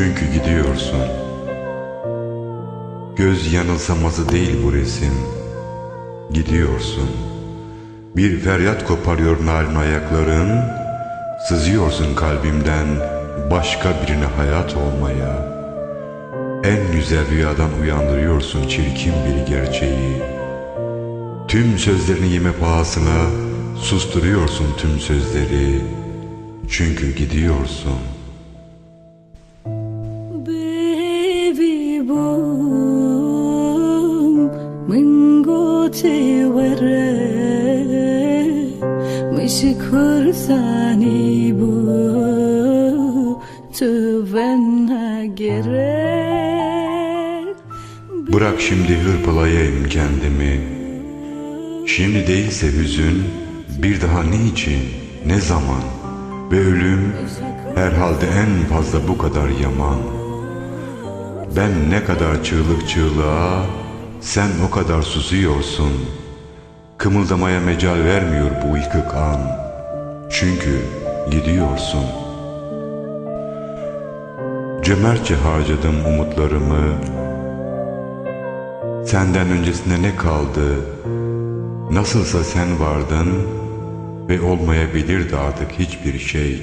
Çünkü gidiyorsun. Göz yanılsaması değil bu resim. Gidiyorsun. Bir feryat koparıyor narin ayakların. Sızıyorsun kalbimden başka birine hayat olmaya. En güzel rüyadan uyandırıyorsun çirkin bir gerçeği. Tüm sözlerini yeme pahasına susturuyorsun tüm sözleri. Çünkü gidiyorsun. Sani bu Tüvenna gerek Bırak şimdi hırpalayayım kendimi. Şimdi değilse hüzün, bir daha niçin, ne zaman? Ve ölüm herhalde en fazla bu kadar yaman. Ben ne kadar çığlık çığlığa, sen o kadar susuyorsun. Kımıldamaya mecal vermiyor bu yıkık an. Çünkü gidiyorsun. Cömertçe harcadım umutlarımı, Senden öncesinde ne kaldı? Nasılsa sen vardın ve olmayabilirdi artık hiçbir şey.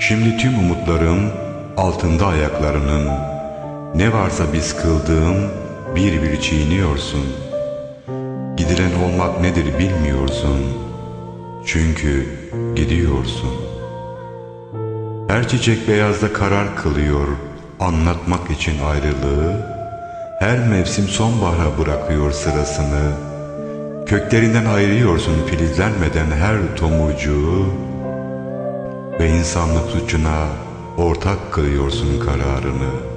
Şimdi tüm umutlarım altında ayaklarının. Ne varsa biz kıldığım bir bir çiğniyorsun. Gidilen olmak nedir bilmiyorsun. Çünkü gidiyorsun. Her çiçek beyazda karar kılıyor anlatmak için ayrılığı. Her mevsim sonbahara bırakıyor sırasını. Köklerinden ayırıyorsun filizlenmeden her tomurcuğu ve insanlık suçuna ortak kılıyorsun kararını.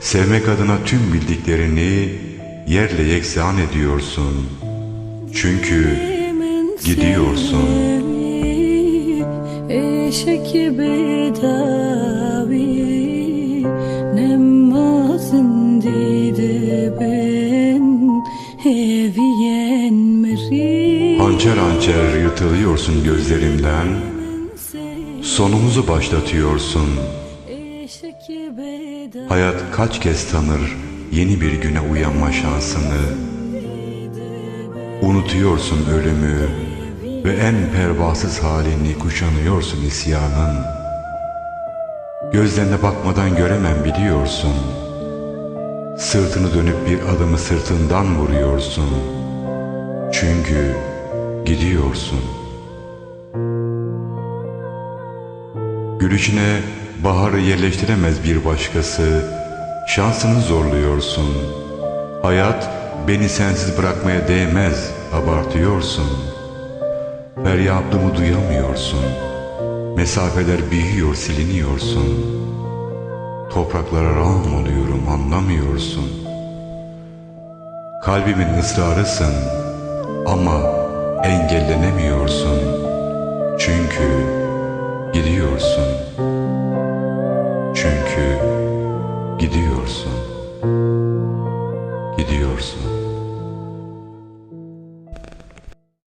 Sevmek adına tüm bildiklerini yerle yeksan ediyorsun. Çünkü gidiyorsun. Eşek bedavi Nemazın dide ben Eviyen meri Hançer hançer yırtılıyorsun gözlerimden. Sonumuzu başlatıyorsun. Hayat kaç kez tanır yeni bir güne uyanma şansını. Unutuyorsun ölümü ve en pervasız halini kuşanıyorsun isyanın. Gözlerine bakmadan göremem biliyorsun. Sırtını dönüp bir adımı sırtından vuruyorsun. Çünkü gidiyorsun. Gülüşüne Baharı yerleştiremez bir başkası. Şansını zorluyorsun. Hayat beni sensiz bırakmaya değmez Abartıyorsun. Feryadımı duyamıyorsun. Mesafeler büyüyor siliniyorsun. Topraklara rağm oluyorum anlamıyorsun. Kalbimin ısrarısın Ama engellenemiyorsun. Çünkü gidiyorsun.'' Çünkü gidiyorsun.